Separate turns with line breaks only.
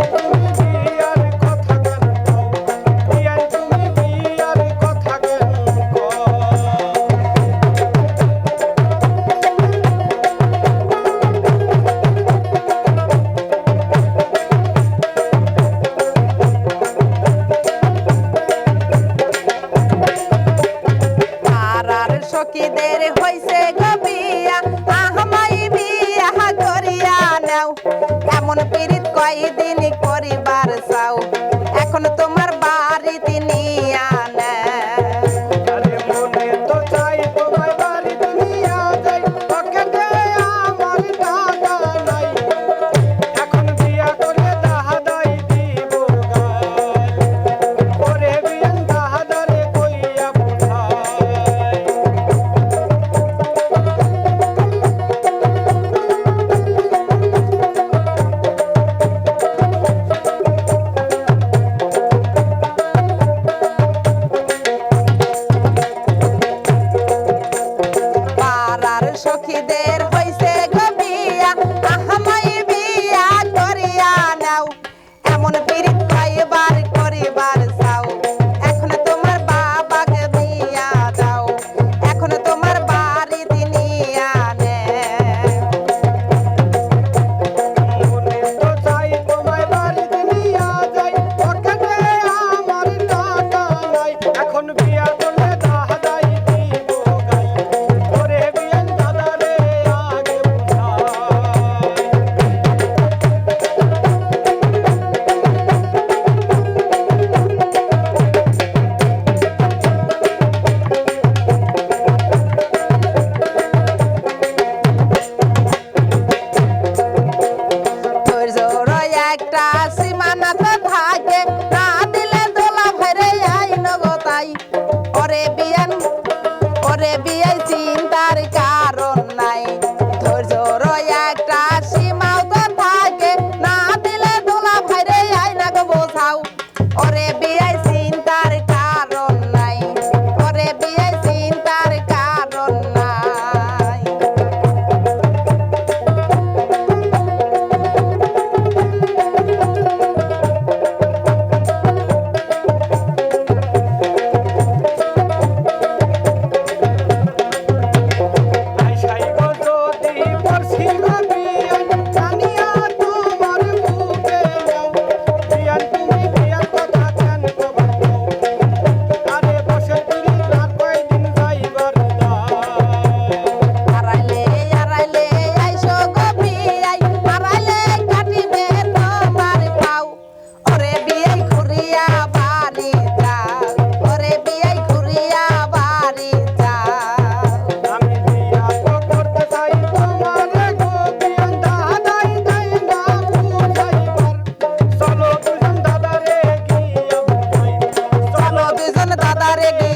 Thank you. এমন পীড়িত কয়দিন করিবার চাও। এখন তোমার রে